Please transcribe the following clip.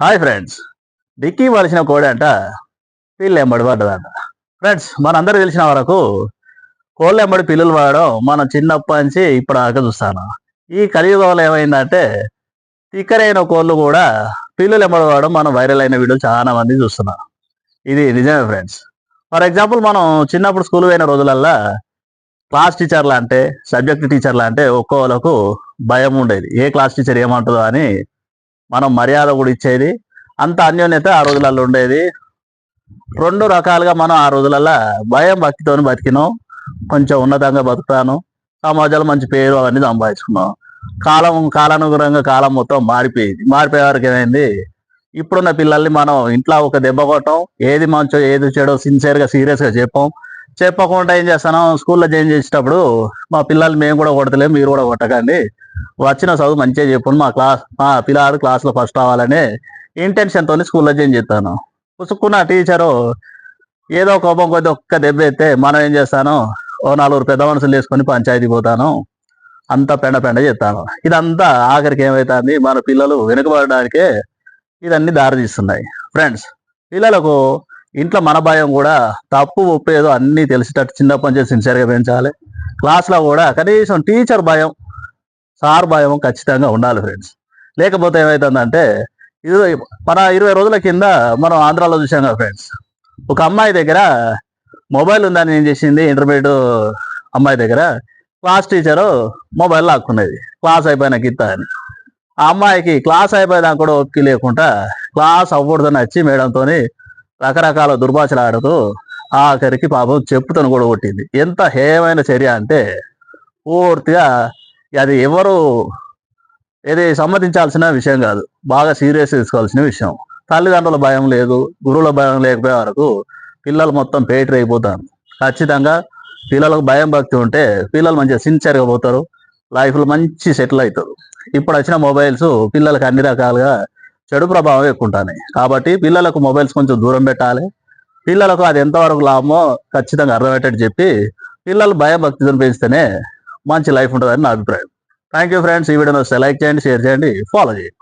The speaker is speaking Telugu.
Hi friends. డిక్కీ వలిసిన కోడి అంట పిల్లి ఎంబడి పడ్డదంట. ఫ్రెండ్స్ మనందరూ తెలిసిన వరకు కోళ్ళు ఎంబడి పిల్లులు వాడడం మనం చిన్నప్పటి నుంచి ఇప్పుడు దాకా చూస్తాను. ఈ కలియుగంలో ఏమైందంటే తిక్కరైన కోళ్ళు కూడా పిల్లులు ఎంబడి వాడడం మనం వైరల్ అయిన వీడియోలు చాలా మంది చూస్తున్నాం ఇది నిజమే ఫ్రెండ్స్. ఫర్ ఎగ్జాంపుల్ మనం చిన్నప్పుడు స్కూల్ పోయిన రోజులల్లా క్లాస్ టీచర్లు అంటే సబ్జెక్ట్ టీచర్లు అంటే ఒక్కోళ్ళకు భయం ఉండేది. ఏ క్లాస్ టీచర్ ఏమంటుందో అని మనం మర్యాద కూడా ఇచ్చేది. అంత అన్యోన్యత ఆ రోజులలో ఉండేది. రెండు రకాలుగా మనం ఆ రోజులలో భయం భక్తితోని బతికినాం. కొంచెం ఉన్నతంగా బతుకుతాను. సమాజంలో మంచి పేరు అవన్నీ సంపాదించుకున్నాం. కాలం కాలానుగుణంగా కాలం మొత్తం మారిపోయింది. మారిపోయే వరకు ఏమైంది? ఇప్పుడున్న పిల్లల్ని మనం ఇంట్లో ఒక దెబ్బ కొట్టం. ఏది మంచో ఏది చెడో సిన్సియర్గా సీరియస్గా చెప్పాం. చెప్పకుండా ఏం చేస్తాను? స్కూల్లో జాయిన్ చేసేటప్పుడు మా పిల్లలు మేము కూడా కొడతలేం మీరు కూడా కొట్టకండి. వచ్చిన చదువు మంచిగా చెప్పండి. మా క్లాస్ మా పిల్లాడు క్లాస్లో ఫస్ట్ రావాలని ఇంటెన్షన్తో స్కూల్లో జాయిన్ చేస్తాను. పుసుక్కున్న టీచరు ఏదో కోపం కొద్ది ఒక్క దెబ్బ ఎత్తే మనం ఏం చేస్తాను? ఓ నలుగురు పెద్ద మనుషులు వేసుకొని పంచాయతీ పోతాను. అంతా పెండ పెండ చేస్తాను. ఇదంతా ఆఖరికి ఏమవుతుంది మన పిల్లలు వెనుకబడడానికే ఇదన్నీ దారి తీస్తున్నాయి ఫ్రెండ్స్ పిల్లలకు ఇంట్లో మన భయం కూడా తప్పు ఒప్పు ఏదో అన్నీ తెలిసేటట్టు చిన్నప్పటి నుంచి సిన్సియర్గా పెంచాలి. క్లాస్లో కూడా కనీసం టీచర్ భయం సార్ భయం ఖచ్చితంగా ఉండాలి ఫ్రెండ్స్ లేకపోతే ఏమవుతుందంటే ఇది మన ఇరవై రోజుల కింద మనం ఆంధ్రాలో చూసాం కదా ఫ్రెండ్స్ ఒక అమ్మాయి దగ్గర మొబైల్ ఉందని ఏం చేసింది? ఇంటర్మీడియట్ అమ్మాయి దగ్గర క్లాస్ టీచరు మొబైల్ లాక్కునేది. క్లాస్ అయిపోయిన గిత్త అని. ఆ అమ్మాయికి క్లాస్ అయిపోయినాక కూడా ఒప్పిక లేకుండా క్లాస్ అవ్వకూడదని వచ్చి మేడంతో రకరకాల దుర్భాషలు ఆడుతూ ఆఖరికి పాపం చెప్పుతను కూడా కొట్టింది. ఎంత హేయమైన చర్య అంటే పూర్తిగా అది ఎవరు ఇది సమ్మతించాల్సిన విషయం కాదు. బాగా సీరియస్ తీసుకోవాల్సిన విషయం. తల్లిదండ్రుల భయం లేదు గురువుల భయం లేకపోయే వరకు పిల్లలు మొత్తం పేటరీ అయిపోతారు. ఖచ్చితంగా పిల్లలకు భయం భక్తి ఉంటే పిల్లలు మంచిగా సిన్సియర్గా పోతారు. లైఫ్లో మంచి సెటిల్ అవుతారు. ఇప్పుడు వచ్చిన మొబైల్స్ పిల్లలకు అన్ని రకాలుగా చెడు ప్రభావం ఎక్కువ ఉంటాయి కాబట్టి పిల్లలకు మొబైల్స్ కొంచెం దూరం పెట్టాలి. పిల్లలకు అది ఎంతవరకు లాభమో ఖచ్చితంగా అర్థమయ్యేటట్టు చెప్పి పిల్లలు భయం పెంచితేనే మంచి లైఫ్ ఉంటుందని నా అభిప్రాయం. థ్యాంక్ యూ ఫ్రెండ్స్ ఈ వీడియోని వస్తే లైక్ చేయండి షేర్ చేయండి ఫాలో చేయండి.